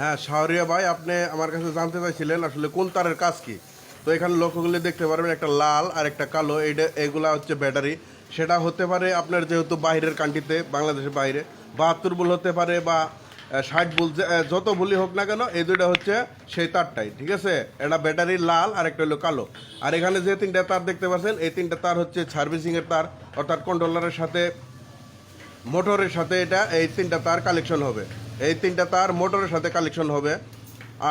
হ্যাঁ শাহরিয়া ভাই, আপনি আমার কাছে জানতে চাইছিলেন আসলে কোন তারের কাজ কি? তো এখানে লক্ষ্য করলে দেখতে পারবেন, একটা লাল আর একটা কালো। এইটা এগুলা হচ্ছে ব্যাটারি। সেটা হতে পারে আপনার যেহেতু বাইরের কান্ট্রিতে, বাংলাদেশের বাইরে। বাহাত্তর বুল হতে পারে বা ষাট বুল যত বুলি হোক না কেন, এই দুইটা হচ্ছে সেই তারটাই, ঠিক আছে? এটা ব্যাটারি লাল আর একটা হলো কালো। আর এখানে যে তিনটা তার দেখতে পাচ্ছেন, এই তিনটা তার হচ্ছে সার্ভিসিংয়ের তার, অর্থাৎ কন্ট্রোলারের সাথে, মোটরের সাথে এটা এই তিনটা তার কালেকশন হবে। এই তিনটা তার মোটরের সাথে কালেকশন হবে।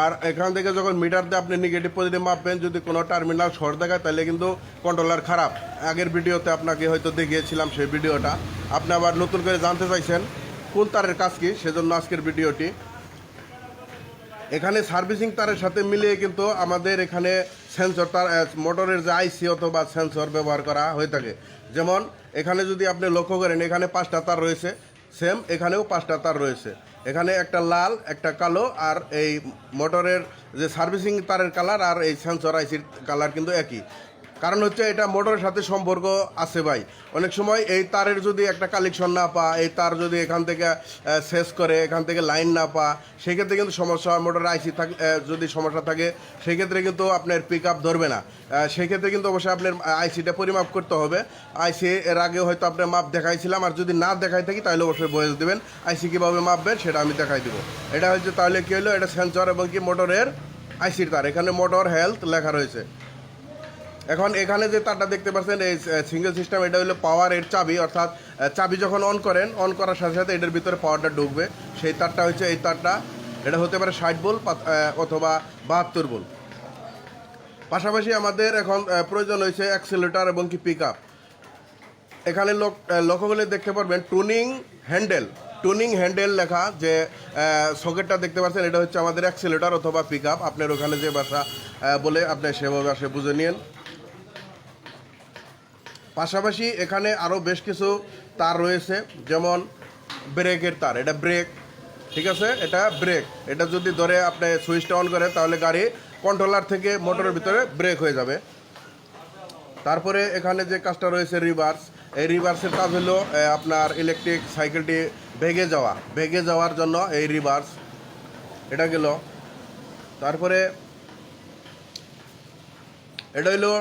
আর এখান থেকে যখন মিটার দিয়ে আপনি নেগেটিভ পজিটিভ মাপবেন, যদি কোনো টার্মিনাল শর্ট দেখায়, তাহলে কিন্তু কন্ট্রোলার খারাপ। আগের ভিডিওতে আপনাকে হয়তো দেখিয়েছিলাম সেই ভিডিওটা। আপনি আবার নতুন করে জানতে চাইছেন, কোন তারের কাজ কী? সেজন্য আজকের ভিডিওটি। এখানে সার্ভিসিং তারের সাথে মিলিয়ে কিন্তু আমাদের এখানে সেন্সর তার মোটরের যে আইসি অথবা সেন্সর ব্যবহার করা হয়ে থাকে। যেমন, এখানে যদি আপনি লক্ষ্য করেন, এখানে পাঁচটা তার রয়েছে। সেম এখানেও পাঁচটা তার রয়েছে। এখানে একটা লাল, একটা কালো, আর এই মোটরের যে সার্ভিসিং তারের কালার আর এই সেন্সর আইসির কালার কিন্তু একই। কারণ হচ্ছে এটা মোটরের সাথে সম্পর্ক আছে ভাই। অনেক সময় এই তারের যদি একটা কালেকশন না পা, এই তার যদি এখান থেকে শেষ করে, এখান থেকে লাইন না পা, সেক্ষেত্রে কিন্তু সমস্যা হয়, মোটরের আইসি থাক যদি সমস্যা থাকে, সেক্ষেত্রে কিন্তু আপনার পিক আপ ধরবে না। সেক্ষেত্রে কিন্তু অবশ্যই আপনার আইসিটা পরিমাপ করতে হবে। আইসি এর আগে হয়তো আপনার মাপ দেখাইছিলাম, আর যদি না দেখাই থাকি, তাহলে অবশ্যই বয়স দেবেন, আইসি কীভাবে মাপবেন সেটা আমি দেখাই দেবো। এটা হচ্ছে তাহলে কী হলো? এটা সেন্সর এবং কি মোটরের আইসির তার। এখানে মোটর হেলথ লেখা রয়েছে। এখন এখানে যে তারটা দেখতে পাচ্ছেন, এই সিঙ্গেল সিস্টেম এটা হলো পাওয়ার এর চাবি, অর্থাৎ চাবি যখন অন করেন অন করার সাথে সাথে এটার ভিতরে পাওয়ারটা ঢুকবে। সেই তারটা হচ্ছে, এই তারটা, এটা হতে পারে ষাট বোল অথবা বাহাত্তর বোল। পাশাপাশি আমাদের এখন প্রয়োজন হয়েছে অ্যাক্সিলেটার এবং কি পিক আপ এখানে লক্ষ্য করলে দেখতে পারবেন টুনিং হ্যান্ডেল টুনিং হ্যান্ডেল লেখা যে সকেটটা দেখতে পাচ্ছেন, এটা হচ্ছে আমাদের অ্যাক্সিলেটার অথবা পিক আপ আপনার ওখানে যে ভাষা বলে আপনি সেভাবে আসে বুঝে নিন পাশাপাশি এখানে আরও বেশ কিছু তার রয়েছে, যেমন ব্রেকের তার, এটা ব্রেক, ঠিক আছে? এটা ব্রেক, এটা যদি ধরে আপনি সুইচটা অন করেন তাহলে গাড়ি কন্ট্রোলার থেকে মোটরের ভিতরে ব্রেক হয়ে যাবে। তারপরে এখানে যে কাজটা রয়েছে রিভার্স এই রিভার্সের কাজ হলো আপনার ইলেকট্রিক সাইকেলটি ভেগে যাওয়া ভেগে যাওয়ার জন্য এই রিভার্স এটা গেল। তারপরে, এটা হলো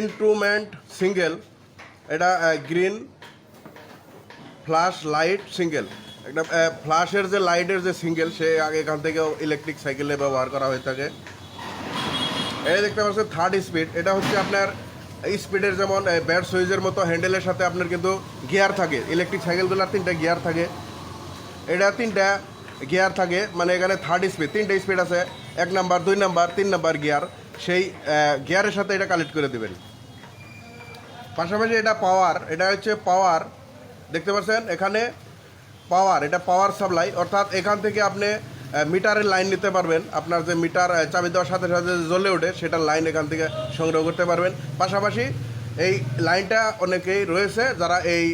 ইনস্ট্রুমেন্ট সিঙ্গেল, এটা গ্রিন ফ্ল্যাশ লাইট সিঙ্গেল। একটা ফ্ল্যাশের যে লাইটের যে সিঙ্গেল, সে আগে এখান থেকে ইলেকট্রিক সাইকেলে ব্যবহার করা হয়ে থাকে। এই দেখতে পাচ্ছেন থার্ড স্পিড এটা হচ্ছে আপনার স্পিডের যেমন ব্যাট সুইজের মতো হ্যান্ডেলের সাথে আপনার কিন্তু গিয়ার থাকে। ইলেকট্রিক সাইকেলগুলোর তিনটা গিয়ার থাকে। এটা তিনটা গিয়ার থাকে মানে এখানে থার্ড স্পিড তিনটা স্পিড আছে। এক নাম্বার দুই নাম্বার তিন নাম্বার গিয়ার সেই গিয়ারের সাথে এটা কালেক্ট করে দেবেন। পাশাপাশি এটা পাওয়ার এটা হচ্ছে পাওয়ার দেখতে পাচ্ছেন? এখানে পাওয়ার এটা পাওয়ার সাপ্লাই অর্থাৎ এখান থেকে আপনি মিটারের লাইন নিতে পারবেন। আপনার যে মিটার চাবি দেওয়ার সাথে সাথে জ্বলে ওঠে, সেটার লাইন এখান থেকে সংগ্রহ করতে পারবেন। পাশাপাশি এই লাইনটা অনেকেই রয়েছে যারা এই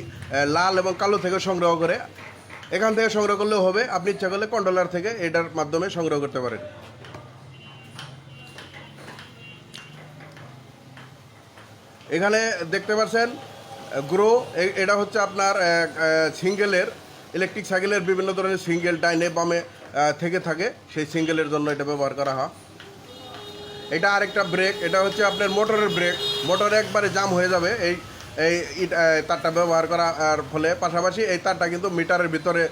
লাল এবং কালো থেকে সংগ্রহ করে। এখান থেকে সংগ্রহ করলেও হবে। আপনি ইচ্ছা করলে কন্ট্রোলার থেকে এটার মাধ্যমে সংগ্রহ করতে পারেন। এখানে দেখতে পাচ্ছেন, গ্রো এটা হচ্ছে আপনার সিঙ্গেলের, ইলেকট্রিক সাইকেলের বিভিন্ন ধরনের সিঙ্গেল ডাইনে বামে থেকে থাকে, সেই সিঙ্গেলের জন্য এটা ব্যবহার করা হয়। এটা আরেকটা ব্রেক, এটা হচ্ছে আপনার মোটরের ব্রেক। মোটর একবারে জাম হয়ে যাবে, এই এই তারটা ব্যবহার করার ফলে। পাশাপাশি এই তারটা কিন্তু মিটারের ভিতরে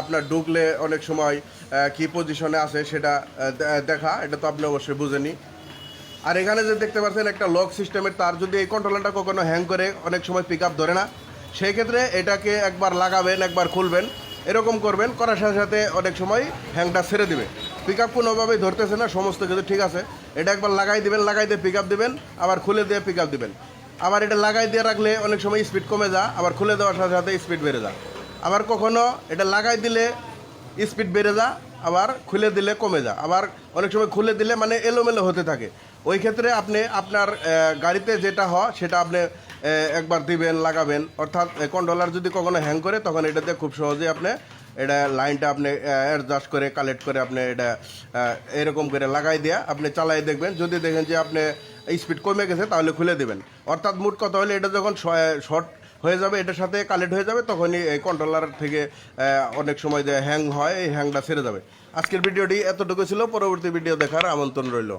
আপনার ঢুকলে অনেক সময় কি পজিশনে আছে সেটা দেখা, এটা তো আপনি অবশ্যই বুঝেনি আর এখানে যে দেখতে পাচ্ছেন একটা লক সিস্টেমের তার যদি এই কন্ট্রোলারটা কখনো হ্যাং করে অনেক সময় পিক ধরে না, সেই ক্ষেত্রে এটাকে একবার লাগাবেন, একবার খুলবেন, এরকম করবেন, করার সাথে সাথে অনেক সময় হ্যাংটা ছেড়ে দিবে। পিক আপ কোনোভাবেই ধরতেছে না, সমস্ত কিছু ঠিক আছে। এটা একবার লাগাই দিবেন, লাগাই দিয়ে পিক আপ দিবেন, আবার খুলে দিয়ে পিক আপ দিবেন। আবার এটা লাগাই দিয়ে রাখলে অনেক সময় স্পিড কমে যা আবার খুলে দেওয়ার সাথে সাথে স্পিড বেড়ে যায়। আবার কখনো এটা লাগাই দিলে স্পিড বেড়ে যা আবার খুলে দিলে কমে যা আবার অনেক সময় খুলে দিলে মানে এলোমেলো হতে থাকে। ওই ক্ষেত্রে আপনি আপনার গাড়িতে যেটা হয় সেটা আপনি একবার দিবেন, লাগাবেন। অর্থাৎ কন্ট্রোলার যদি কখনো হ্যাং করে, তখন এটাতে খুব সহজে আপনি এটা লাইনটা আপনি অ্যাডজাস্ট করে কালেক্ট করে আপনি এটা এরকম করে লাগাই দিয়ে আপনি চালাই দেখবেন। যদি দেখেন যে আপনি স্পিড কমে গেছে, তাহলে খুলে দেবেন। অর্থাৎ মোট কথা হলে, এটা যখন শর্ট হয়ে যাবে, এটার সাথে কালেক্ট হয়ে যাবে, তখনই এই কন্ট্রোলার থেকে অনেক সময় যে হ্যাং হয়, এই হ্যাংটা ছেড়ে যাবে। আজকের ভিডিওটি এতটুকু ছিল। পরবর্তী ভিডিও দেখার আমন্ত্রণ রইল।